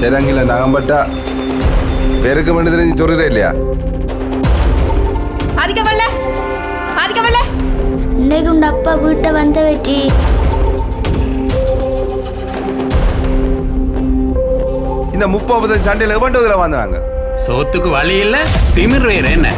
ശരിയെങ്കില നാഗമ്പട്ട പേരൊക്കെ വേണ്ടതിന് നീ ചൊറിയറ ഇല്ലയാ ஆதிக்கமல்ல ஆதிக்கமல்ல இன்னைக்கு உங்க அப்பா வீட்டை வந்த வெற்றி இந்த முப்பது சண்டையில் எவண்டதுல வந்தாங்க சோத்துக்கு வழி இல்ல திமிர் வேற என்ன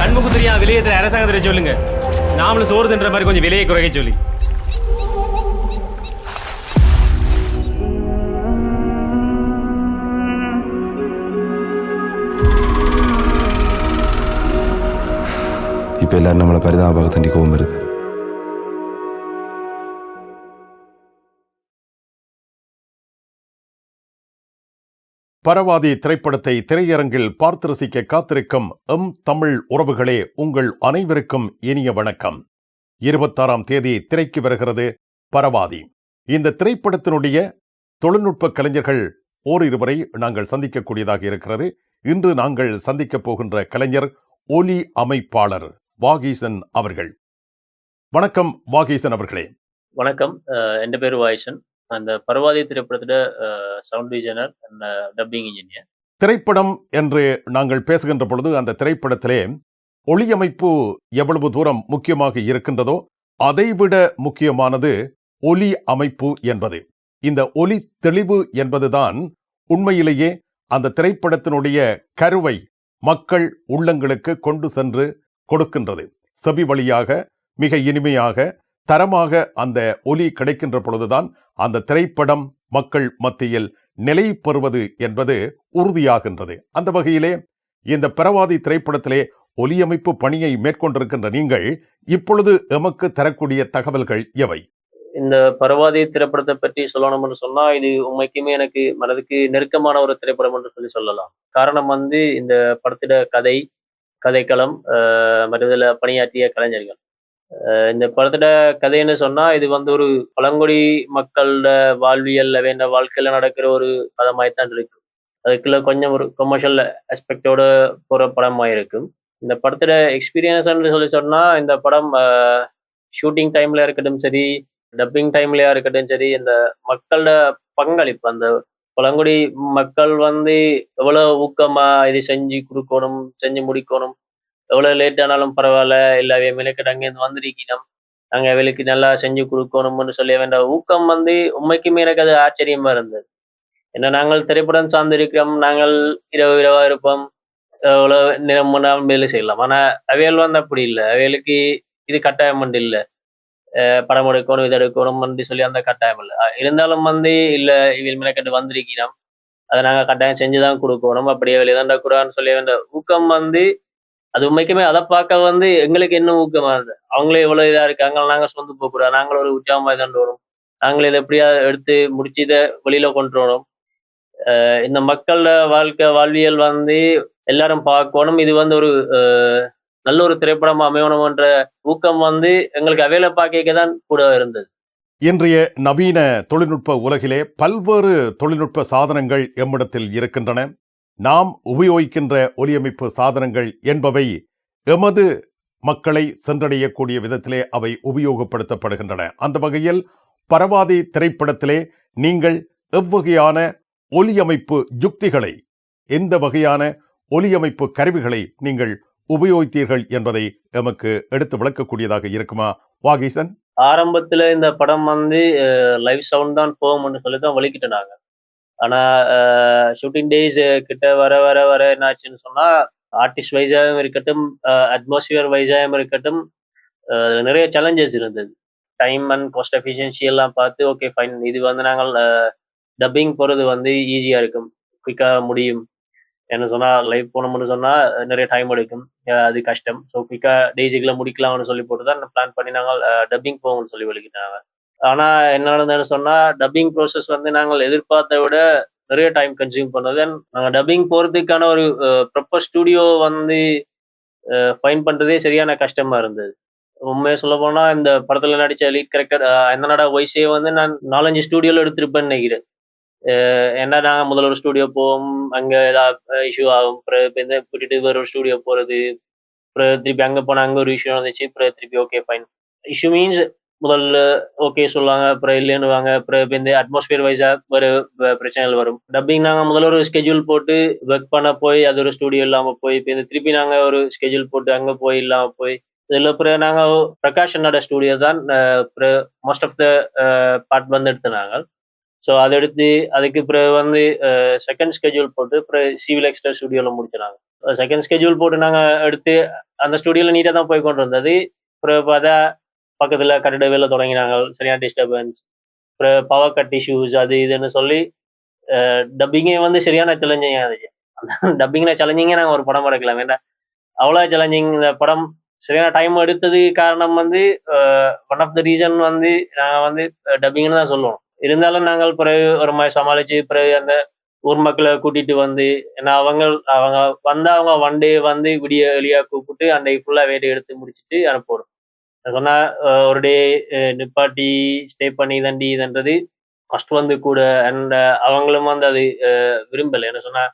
கண்முகத்துறையா விலையேற்ற அரசாங்கத்துறை சொல்லுங்க. நாமளும் சோறு தின்ற மாதிரி கொஞ்சம் விலையை குறைக்க சொல்லி. இப்போ எல்லாரும் நம்மளை பரிதாபமாக தண்டி கோவம் வருது. பரவாதி திரைப்படத்தை திரையரங்கில் பார்த்து ரசிக்க காத்திருக்கும் எம் தமிழ் உறவுகளே உங்கள் அனைவருக்கும் இனிய வணக்கம். இருபத்தாறாம் தேதி திரைக்கு வருகிறது பரவாதி. இந்த திரைப்படத்தினுடைய தொழில்நுட்ப கலைஞர்கள் ஓரிருவரை நாங்கள் சந்திக்கக்கூடியதாக இருக்கிறது. இன்று நாங்கள் சந்திக்கப் போகின்ற கலைஞர் ஒலி அமைப்பாளர் வாகீசன் அவர்கள். வணக்கம் வாகீசன் அவர்களே. வணக்கம். என் பேர் வாகீசன். அந்த பரவாதி திரைப்படத்துல sound designer and dubbing engineer. திரைப்படம் என்று நாங்கள் பேசுகின்ற பொழுது அந்த திரைப்படத்திலே ஒளியமைப்பு எவ்வளவு தூரம் முக்கியமாக இருக்கின்றதோ அதைவிட முக்கியமானது ஒலி அமைப்பு என்பது. இந்த ஒலி தெளிவு என்பதுதான் உண்மையிலேயே அந்த திரைப்படத்தினுடைய கருவை மக்கள் உள்ளங்களுக்கு கொண்டு சென்று கொடுக்கின்றது. செவி வழியாக மிக இனிமையாக தரமாக அந்த ஒலி கிடைக்கின்ற பொழுதுதான் அந்த திரைப்படம் மக்கள் மத்தியில் நிலை பெறுவது என்பது உறுதியாகின்றது. அந்த வகையிலே இந்த பிரவாதி திரைப்படத்திலே ஒலியமைப்பு பணியை மேற்கொண்டிருக்கின்ற நீங்கள் இப்பொழுது எமக்கு தரக்கூடிய தகவல்கள் எவை? இந்த பரவாதி திரைப்படத்தை பற்றி சொல்லணும் என்று சொன்னா இது உண்மைக்குமே எனக்கு மனதுக்கு நெருக்கமான ஒரு திரைப்படம் என்று சொல்லி சொல்லலாம். காரணம் வந்து இந்த படத்திட கதை கதைக்களம் அஹ் பணியாற்றிய கலைஞர்கள். இந்த படத்திட கதைன்னு சொன்னா இது வந்து ஒரு பழங்குடி மக்களோட வாழ்வியல்ல வேண்ட வாழ்க்கையில நடக்கிற ஒரு தான் இருக்கு அதுக்குள்ள கொஞ்சம் ஒரு கொமர்ஷியல் ஆஸ்பெக்டோட போற படமா இருக்கும் இந்த படத்தோட எக்ஸ்பீரியன்ஸ் சொல்லி சொன்னா இந்த படம் ஷூட்டிங் டைம்ல இருக்கட்டும் சரி டப்பிங் டைம்லயா இருக்கட்டும் சரி இந்த மக்களோட பங்களிப்பு அந்த பழங்குடி மக்கள் வந்து எவ்வளவு ஊக்கமா இது செஞ்சு கொடுக்கணும் செஞ்சு முடிக்கணும் எவ்வளவு லேட் ஆனாலும் பரவாயில்ல. இல்ல மெனக்கிட்ட அங்கேருந்து வந்திருக்கணும். நாங்க விலைக்கு நல்லா செஞ்சு கொடுக்கணும்னு சொல்லி வேண்ட ஊக்கம் வந்து உண்மைக்குமே எனக்கு அது ஆச்சரியமா இருந்தது. ஏன்னா நாங்கள் திரைப்படம் சார்ந்திருக்கிறோம். நாங்கள் இரவு இரவா இருப்போம். எவ்வளவு நேரம் வேணாலும் வேலை செய்யலாம். ஆனா அவையல் வந்து அப்படி இல்லை. அவையலுக்கு இது கட்டாயம் வந்து இல்லை. படம் எடுக்கணும் இது எடுக்கணும் வந்து சொல்லி அந்த கட்டாயம் இல்லை. இருந்தாலும் வந்து இல்ல இவள் மெனக்கட்டு வந்திருக்கிறோம். அதை நாங்க கட்டாயம் செஞ்சுதான் கொடுக்கணும். அப்படியே வெளியே கூடாதுன்னு சொல்லி வேண்ட ஊக்கம் வந்து அது உண்மைக்குமே அதை பார்க்க வந்து எங்களுக்கு இன்னும் ஊக்கமா இருந்தது அவங்களே இவ்வளவு இதா இருக்காங்க நாங்க சொந்து போக கூடாது நாங்களும் ஒரு உற்சாகமா தான் வரும் நாங்கள் இதை எப்படியா எடுத்து முடிச்சு இதை வெளியில கொண்டு வரணும். இந்த மக்களோட வாழ்க்கை வாழ்வியல் வந்து எல்லாரும் பார்க்கணும். இது வந்து ஒரு நல்ல ஒரு திரைப்படம் அமையணும்ன்ற ஊக்கம் வந்து எங்களுக்கு அவையில பார்க்க தான் கூட இருந்தது. இன்றைய நவீன தொழில்நுட்ப உலகிலே பல்வேறு தொழில்நுட்ப சாதனங்கள் எம்மிடத்தில் இருக்கின்றன. நாம் உபயோகிக்கின்ற ஒலியமைப்பு சாதனங்கள் என்பவை எமது மக்களை சென்றடையக்கூடிய விதத்திலே அவை உபயோகப்படுத்தப்படுகின்றன. அந்த வகையில் பரவாதி திரைப்படத்திலே நீங்கள் எவ்வகையான ஒலியமைப்பு யுக்திகளை எந்த வகையான ஒலியமைப்பு கருவிகளை நீங்கள் உபயோகித்தீர்கள் என்பதை எமக்கு எடுத்து விளக்கக்கூடியதாக இருக்குமா? வாகீசன்? ஆரம்பத்துல இந்த படம் வந்து லைவ் சவுண்ட் தான் போகும்னு சொல்லி தான் வலிக்கிட்டுனாங்க ஆனா ஷூட்டிங் டேஸ் கிட்ட வர வர வர என்னாச்சுன்னு சொன்னா ஆர்டிஸ்ட் வைஸாகவும் இருக்கட்டும் அட்மாஸ்பியர் வைஸாகவும் இருக்கட்டும் நிறைய சேலஞ்சஸ் இருந்தது. டைம் அண்ட் காஸ்ட் எஃபிஷியன்சி எல்லாம் பார்த்து ஓகே ஃபைன் இது வந்து நாங்கள் டப்பிங் போறது வந்து ஈஸியா இருக்கும். குயிக்காக முடியும். என்ன சொன்னா லைவ் போனோம்னு சொன்னா நிறைய டைம் எடுக்கும். அது கஷ்டம். ஸோ குயிக்காக டேஸுக்குள்ள முடிக்கலாம்னு சொல்லி போட்டு தான் பிளான் பண்ணி நாங்கள் டப்பிங் போவோம்னு சொல்லி வலிக்கிட்டாங்க. ஆனா என்ன நடந்ததுன்னு சொன்னா டப்பிங் ப்ரோசஸ் வந்து நாங்கள் எதிர்பார்த்த விட நிறைய டைம் கன்சியூம் பண்ணது. நாங்கள் டப்பிங் போறதுக்கான ஒரு ப்ராப்பர் ஸ்டுடியோ வந்து ஃபைன் பண்றதே சரியான கஷ்டமா இருந்தது. உண்மையை சொல்ல போனா இந்த படத்துல நடிச்ச லீட் கேரக்டர் என்னோட வயசே வந்து நான் நாலஞ்சு ஸ்டூடியோல எடுத்திருப்பேன்னு நினைக்கிறேன். ஏன்னா நாங்க முதல்ல ஒரு ஸ்டூடியோ போவோம் அங்க ஏதாவது இஷ்யூ ஆகும் அப்புறம் கூட்டிட்டு வேற ஒரு ஸ்டூடியோ போறது அப்புறம் திருப்பி அங்க போனா அங்க ஒரு இஷ்யூ வந்துச்சு அப்புறம் திருப்பி ஓகே ஃபைன் இஷ்யூ மீன்ஸ் முதல்ல ஓகே சொல்லுவாங்க அப்புறம் இல்லைன்னுவாங்க அப்புறம் இப்போ இந்த அட்மாஸ்பியர் வைஸா ஒரு பிரச்சனைகள் வரும். டப்பிங் நாங்க முதல்ல ஒரு ஸ்கெட்யூல் போட்டு ஒர்க் பண்ண போய் அது ஒரு ஸ்டூடியோ இல்லாம போய் இப்போ இந்த திருப்பி நாங்க ஒரு ஸ்கெட்யூல் போட்டு அங்க போய் இல்லாம போய் இதுல அப்புறம் நாங்க பிரகாஷனோட ஸ்டூடியோ தான் மோஸ்ட் ஆஃப் த பார்ட் வந்து எடுத்துனாங்க. ஸோ அதை எடுத்து அதுக்கு பிறகு வந்து செகண்ட் ஸ்கெட்யூல் போட்டு அப்புறம் சிவில் எக்ஸ்டர் ஸ்டுடியோவில் முடிச்சினாங்க செகண்ட் ஸ்கெட்யூல் போட்டு நாங்கள் எடுத்து அந்த ஸ்டுடியோவில் நீட்டாக தான் போய் கொண்டு வந்தது. அப்புறம் பார்த்தா பக்கத்தில் கட்டிட வேலை தொடங்கினாங்க. சரியான டிஸ்டர்பன்ஸ் அப்புறம் பவர் கட் இஷ்யூஸ் அது இதுன்னு சொல்லி டப்பிங்கே வந்து சரியான சேலஞ்சிங்காக இருந்துச்சு டப்பிங்கில் சேலஞ்சிங்கே நாங்கள் ஒரு படம் எடுக்கலாம். வேண்டாம் அவ்வளோ சேலஞ்சிங் இந்த படம் சரியான டைம் எடுத்தது காரணம் வந்து ஒன் ஆஃப் த ரீசன் வந்து நாங்கள் வந்து டப்பிங்னு தான் சொல்லுவோம். இருந்தாலும் நாங்கள் பிறகு ஒரு மாதிரி சமாளிச்சு பிறகு அந்த ஊர் மக்களை கூட்டிட்டு வந்து ஏன்னா அவங்க அவங்க வந்தா அவங்க ஒன் டே வந்து விடிய வெளியா கூப்பிட்டு அன்றைக்கு ஃபுல்லா வேட்டை எடுத்து முடிச்சுட்டு அனுப்புவோம். சொன்னா ஒரு டே நிப்பாட்டி ஸ்டே பண்ணி தண்டி இதுன்றது ஃபர்ஸ்ட் வந்து கூட. அண்ட் அவங்களும் வந்து அது விரும்பல. என்ன சொன்னா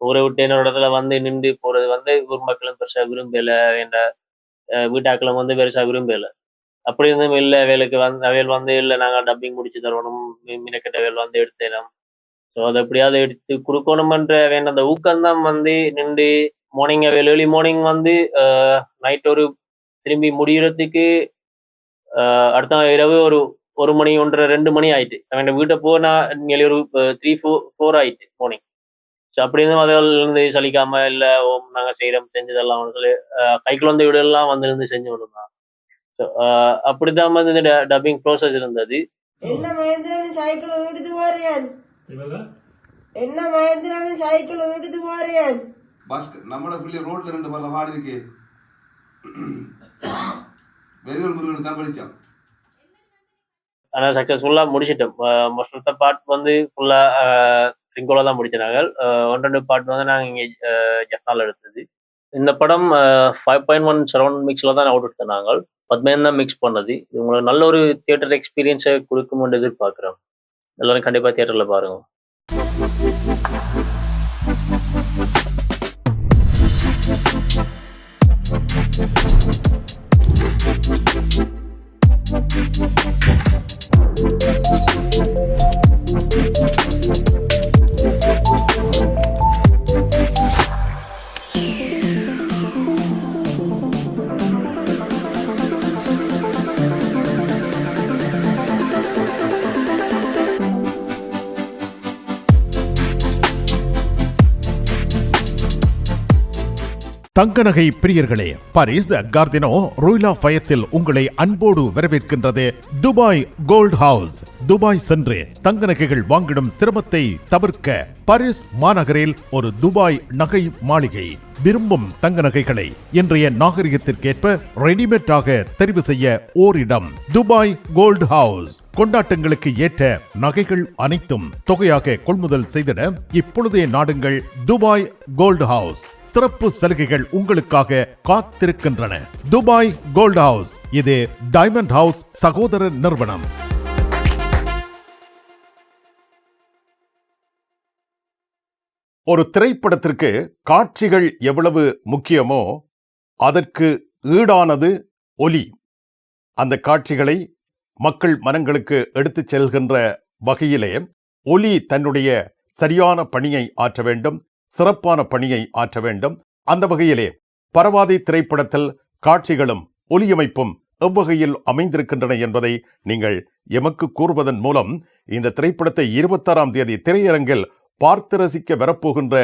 ஊரை விட்டு என்னோட இடத்துல வந்து நின்று போறது வந்து ஊர் மக்களும் பெருசா விரும்பல. என்ற வீட்டாக்களும் வந்து பெருசா விரும்பல. அப்படி இருந்தும் இல்ல வேலைக்கு வந்து அவையல் வந்து இல்ல நாங்க டப்பிங் முடிச்சு தரணும் மினக்கெட்ட வேல் வந்து எடுத்தேனும். ஸோ அதை எப்படியாவது எடுத்து கொடுக்கணுமன்ற வேண்ட அந்த ஊக்கம்தான் வந்து நின்று மார்னிங் அவையல் ஏர்லி மார்னிங் வந்து நைட் ஒரு திரும்பி முடியறதுக்கு ஆஹ் அடுத்த இரவு ஒரு ஒரு மணி ஒன்றரை ரெண்டு மணி ஆயிட்டு. அவன் வீட்டை போனா நியர்லி ஒரு த்ரீ ஃபோர் ஃபோர் ஆயிட்டு மார்னிங் ஸோ அப்படி இருந்தும் அதில் இருந்து சலிக்காம இல்ல ஓம் நாங்க செய்யறோம் செஞ்சதெல்லாம் சொல்லி கை குழந்தை வீடெல்லாம் வந்து இருந்து செஞ்சு விடுறோம் ஸோ அப்படிதான் வந்து இந்த டப்பிங் ப்ரோசஸ் இருந்தது. என்ன மகேந்திரன் சைக்கிள் விடுத்து போறியான்? என்ன மகேந்திரன் சைக்கிள் விடுத்து போறியான்? பஸ் நம்மளோட பிள்ளை ரோட்ல ரெண்டு வர வாடி இருக்கு. வெறியல் முருகன் தான் படித்தோம் ஆனால் சக்ஸஸ்ஃபுல்லாக முடிச்சிட்டோம். மோஸ்ட் ஆஃப் த பார்ட் வந்து ஃபுல்லாக ரிங்கோல தான் முடிச்சினாங்க ஒன் ரெண்டு பார்ட் வந்து நாங்கள் இங்கே ஜஃப்னால எடுத்தது. இந்த படம் ஃபைவ் பாயிண்ட் ஒன் சரௌண்ட் மிக்ஸில் தான் அவுட் எடுத்தோம் நாங்கள். பத்மேன் தான் மிக்ஸ் பண்ணது. இது உங்களுக்கு நல்ல ஒரு தியேட்டர் எக்ஸ்பீரியன்ஸை கொடுக்கும்னு எதிர்பார்க்குறோம். எல்லாரும் கண்டிப்பாக தியேட்டரில் பாருங்க. தங்க நகை பிரியர்களே பாரிஸ் கார்தினோ ரோய்லா ஃபயத்தில் உங்களை அன்போடு வரவேற்கின்றது துபாய் கோல்ட் ஹவுஸ். துபாய் சென்று தங்க நகைகள் வாங்கிடும் சிரமத்தை தவிர்க்க பாரிஸ் மாநகரில் ஒரு துபாய் நகை மாளிகை. விரும்பும் தங்க நகைகளை இன்றைய நாகரிகத்திற்கேற்ப ரெடிமேடாக தெரிவு செய்ய ஓரிடம் துபாய் கோல்ட் ஹவுஸ். கொண்டாட்டங்களுக்கு ஏற்ற நகைகள் அனைத்தும் தொகையாக கொள்முதல் செய்திட இப்பொழுதே நாடுங்கள் துபாய் கோல்ட் ஹவுஸ். சிறப்பு சலுகைகள் உங்களுக்காக காத்திருக்கின்றன. துபாய் கோல்ட் ஹவுஸ் இது டைமண்ட் ஹவுஸ் சகோதர நிறுவனம். ஒரு திரைப்படத்திற்கு காட்சிகள் எவ்வளவு முக்கியமோ அதற்கு ஈடானது ஒலி. அந்த காட்சிகளை மக்கள் மனங்களுக்கு எடுத்துச் செல்கின்ற வகையிலே ஒலி தன்னுடைய சரியான பணியை ஆற்ற வேண்டும். சிறப்பான பணியை ஆற்ற வேண்டும். அந்த வகையிலே பரவாதி திரைப்படத்தில் காட்சிகளும் ஒலியமைப்பும் எவ்வகையில் அமைந்திருக்கின்றன என்பதை நீங்கள் எமக்கு கூறுவதன் மூலம் இந்த திரைப்படத்தை இருபத்தாறாம் தேதி திரையரங்கில் பார்த்து ரசிக்க வரப்போகின்ற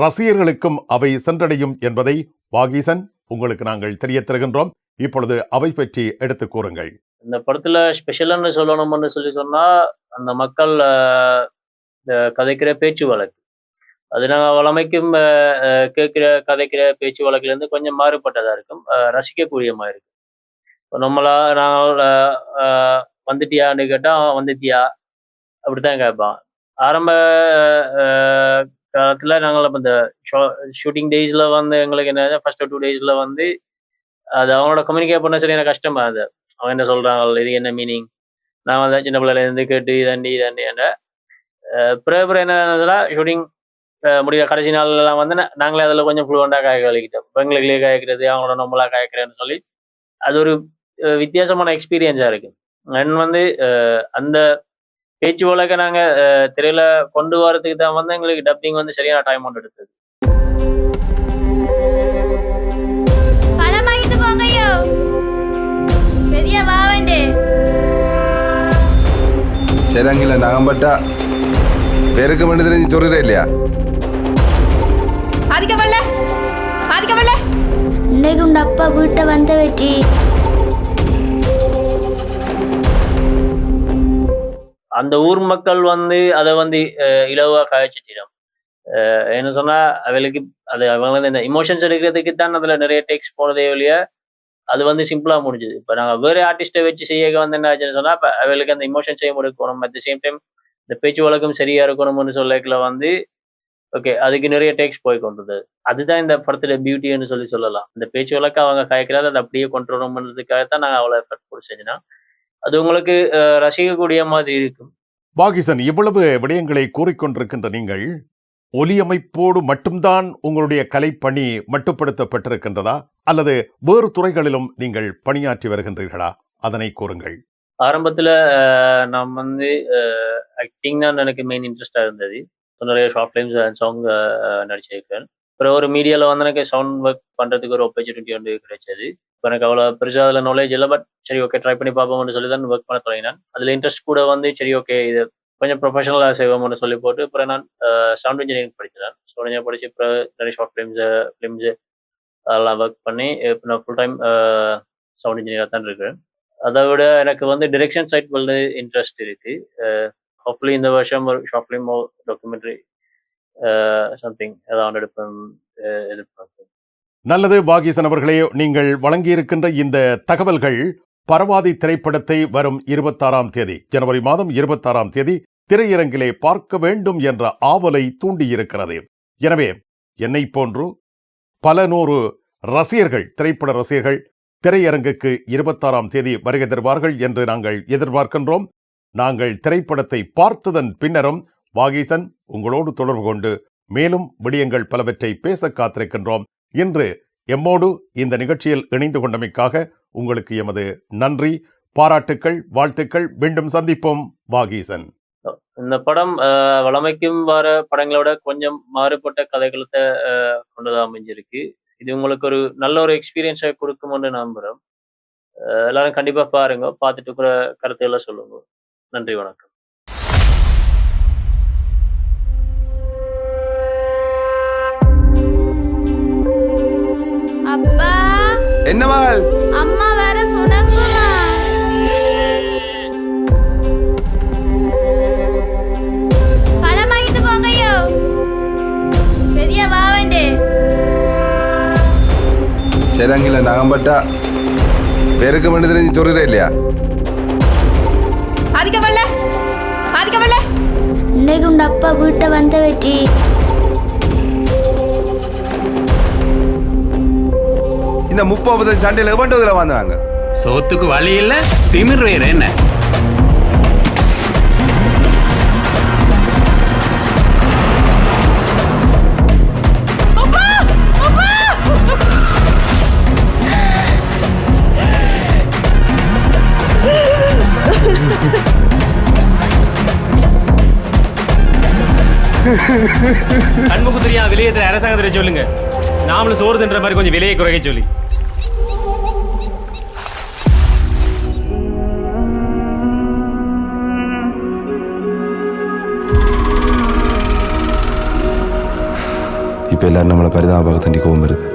ரசிகர்களுக்கும் அவை சென்றடையும் என்பதை வாகீசன் உங்களுக்கு நாங்கள் தெரிய தருகின்றோம் இப்பொழுது அவை பற்றி எடுத்து கூறுங்கள். இந்த படத்துல ஸ்பெஷல்னு சொல்லணும்னு சொல்லி சொன்னா அந்த மக்கள் கதைக்கிற பேச்சு வழக்கு அது நாங்கள் வளமைக்கும் கேட்கிற கதைக்கிற பேச்சு வழக்கிலேருந்து கொஞ்சம் மாறுபட்டதா இருக்கும். ரசிக்கக்கூடியமாக ரசிக்கக்கூடிய மாதிரி இருக்கும் இப்போ நம்மளா நாங்கள் வந்துட்டியான்னு கேட்டால் "ஆ, வந்துட்டியா? அப்படித்தான் கேட்பான். ஆரம்ப காலத்தில் காலத்துல நாங்கள் இந்த இந்த ஷூட்டிங் டேஸ்ல வந்து எங்களுக்கு என்ன ஃபர்ஸ்ட் டூ டேஸ்ல வந்து அது அவங்களோட கம்யூனிகேட் பண்ண சரியான கஷ்டமா அது அவங்க என்ன சொல்கிறாங்க இது என்ன மீனிங் நான் வந்து சின்ன பிள்ளையிலேருந்து கேட்டு இதாண்டி இதாண்டி என்ற பிறகு பிறகு என்ன ஷூட்டிங் முடிய கடைசி நாள்லாம் வந்து நா- நாங்களே அதில் கொஞ்சம் ஃப்ளூவெண்டாக காய கழிக்கிட்டோம் இப்போ எங்களுக்குள்ளே காய்க்கிறது அவங்களோட நம்மளா காய்க்கிறேன்னு சொல்லி அது ஒரு அஹ், வித்தியாசமான எக்ஸ்பீரியன்ஸாக இருக்கு அண்ட் வந்து அஹ், அந்த பேச்சு வழக்க நாங்கள் திரையில கொண்டு வரதுக்கு தான் வந்து எங்களுக்கு டப்பிங் வந்து சரியான டைம் ஒன்று எடுத்தது பணம் வாங்கிட்டு போங்கய்யோ பெரிய வாவண்டே ശരിയെങ്കില നാഗമ്പട്ട പേരൊക്കെ വേണ്ടി നീ ചൊറിയറ இன்னைக்கு அப்பா வீட்டை வந்த வெற்றி? அந்த ஊர் மக்கள் வந்து அதை வந்து இலவா காய்ச்சிட்டிடும் என்ன சொன்னா அவளுக்கு அது அவங்க வந்து இந்த இமோஷன்ஸ் எடுக்கிறதுக்கு தான் அதுல நிறைய டெக்ஸ்ட் போனதே வழியா அது வந்து சிம்பிளா முடிஞ்சுது. இப்ப நாங்க வேற ஆர்டிஸ்ட்டை வச்சு செய்ய வந்து என்ன ஆச்சுன்னு சொன்னா அவளுக்கு அந்த இமோஷன்ஸையும் எடுக்கணும் அட் த சேம் டைம் இந்த பேச்சு வழக்கம் சரியா இருக்கணும்னு சொல்லக்குள்ள வந்து ஓகே அதுக்கு நிறைய டேக்ஸ் போய் கொண்டது. அதுதான் இந்த படத்துல பியூட்டின்னு சொல்லி சொல்லலாம். இந்த பேச்சு வழக்க அவங்க காய்க்கிறாரு அதை அப்படியே கொண்டு வரணும்ன்றதுக்காக தான் நாங்கள் அவ்வளோ எஃபர்ட் போட்டு செஞ்சோம் அது உங்களுக்கு ரசிக்கக்கூடிய மாதிரி இருக்கும். வாகிசன் இவ்வளவு விடயங்களை கூறிக்கொண்டிருக்கின்ற நீங்கள் ஒலியமைப்போடு மட்டும்தான் உங்களுடைய கலைப்பணி மட்டுப்படுத்தப்பட்டிருக்கின்றதா? அல்லது வேறு துறைகளிலும் நீங்கள் பணியாற்றி வருகின்றீர்களா? அதனை கூறுங்கள். ஆரம்பத்துல நான் வந்து ஆக்டிங் தான் எனக்கு மெயின் இன்ட்ரெஸ்டா இருந்தது. நிறைய ஷார்ட் ஃபிலிம்ஸ் அண்ட் சாங் நடிச்சிருக்கேன் அப்புறம் ஒரு மீடியாவில் வந்து எனக்கு சவுண்ட் ஒர்க் பண்ணுறதுக்கு ஒரு ஆப்பர்ச்சுனிட்டி வந்து கிடைச்சது. இப்போ எனக்கு அவ்வளோ பெருசாக அதில் நாலேஜ் இல்லை பட் சரி ஓகே ட்ரை பண்ணி பார்ப்போம்னு சொல்லி தான் ஒர்க் பண்ண தொடங்கினேன். அதில் இன்ட்ரெஸ்ட் கூட வந்து சரி ஓகே இது கொஞ்சம் ப்ரொஃபஷனலாக செய்வோம்னு சொல்லி போட்டு அப்புறம் நான் சவுண்ட் இன்ஜினியரிங் படித்தேன். சவுண்ட் இன்ஜினியர் படிச்சு அப்புறம் நிறைய ஷார்ட் ஃபிலிம்ஸ் ஃபிலிம்ஸு அதெல்லாம் ஒர்க் பண்ணி இப்போ நான் ஃபுல் டைம் சவுண்ட் இன்ஜினியராக தான் இருக்கிறேன். அதை விட எனக்கு வந்து டிரெக்ஷன் சைட் வந்து இன்ட்ரெஸ்ட் இருக்கு. ஹோப்ஃபுல்லி இந்த வருஷம் ஒரு ஷார்ட் ஃபிலிம் டாக்குமெண்ட்ரி சம்திங் ஏதாவது எடுப்பேன் எதிர்பார்க்கிறேன் நல்லது வாகிசன் அவர்களே நீங்கள் வழங்கியிருக்கின்ற இந்த தகவல்கள் பரவாதி திரைப்படத்தை வரும் இருபத்தாறாம் தேதி ஜனவரி மாதம் இருபத்தாறாம் தேதி திரையரங்கிலே பார்க்க வேண்டும் என்ற ஆவலை தூண்டியிருக்கிறது. எனவே என்னை போன்று பல நூறு ரசிகர்கள் திரைப்பட ரசிகர்கள் திரையரங்குக்கு இருபத்தாறாம் தேதி வருகை தருவார்கள் என்று நாங்கள் எதிர்பார்க்கின்றோம். நாங்கள் திரைப்படத்தை பார்த்ததன் பின்னரும் வாகீசன் உங்களோடு தொடர்பு கொண்டு மேலும் விடயங்கள் பலவற்றை பேச காத்திருக்கின்றோம். இன்று எம்மோடு இந்த நிகழ்ச்சியில் இணைந்து கொண்டமைக்காக உங்களுக்கு எமது நன்றி பாராட்டுக்கள் வாழ்த்துக்கள். மீண்டும் சந்திப்போம் வாகீசன். இந்த படம் வளமைக்கும் வழமைக்கும் வர படங்களோட கொஞ்சம் மாறுபட்ட கதைகளத்தை அஹ், கொண்டுதான் அமைஞ்சிருக்கு. இது உங்களுக்கு ஒரு நல்ல ஒரு எக்ஸ்பீரியன்ஸை கொடுக்கும்னு நம்புகிறோம் எல்லாரும் கண்டிப்பா பாருங்க. பார்த்துட்டு கூட கருத்துக்களை சொல்லுங்க. நன்றி வணக்கம் அப்பா என்ன மகள் அம்மா வேற சுணக்குமா பணம் வாங்கிட்டு போங்கய்யோ பெரிய வாவண்டே ശരിയെങ്കില നാഗമ്പട്ട പേരൊക്കെ വേണ്ടി നീ ചൊറിയറ இன்னைக்கு உங்க அப்பா வீட்டை வந்த வெற்றி இந்த முப்பது சண்டையில் எவன்டதுல வந்தாங்க சோத்துக்கு வழி இல்ல திமிர் வேற என்ன? கண்முகுத்திரியா விலையத்தில் அரசாங்கத்திட்ட சொல்லுங்க. நாமளும் சோறு தின்ற மாதிரி கொஞ்சம் விலையை குறைக்க சொல்லி. இப்போ எல்லாரும் நம்மளை பரிதாபமாக தண்ணி கோவம் வருது.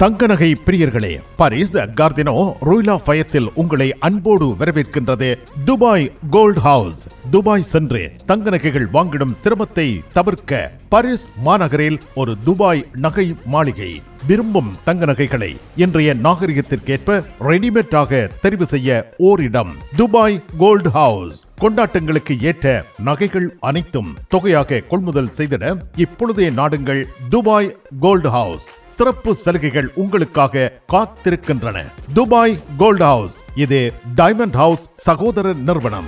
தங்க நகை பிரியர்களே பாரிஸ் கார்தினோ ரூய்லா ஃபயத்தில் உங்களை அன்போடு வரவேற்கின்றது துபாய் கோல்ட் ஹவுஸ். துபாய் சென்று தங்க நகைகள் வாங்கிடும் சிரமத்தை தவிர்க்க பாரிஸ் மாநகரில் ஒரு துபாய் நகை மாளிகை. விரும்பும் தங்க நகைகளை இன்றைய நாகரிகத்திற்கேற்ப ரெடிமேடாக தெரிவு செய்ய ஓரிடம் துபாய் கோல்ட் ஹவுஸ். கொண்டாட்டங்களுக்கு ஏற்ற நகைகள் அனைத்தும் தொகையாக கொள்முதல் செய்திட இப்பொழுதே நாடுங்கள் துபாய் கோல்ட் ஹவுஸ். சிறப்பு சலுகைகள் உங்களுக்காக காத்திருக்கின்றன. துபாய் கோல்ட் ஹவுஸ் இது டைமண்ட் ஹவுஸ் சகோதர நிறுவனம்.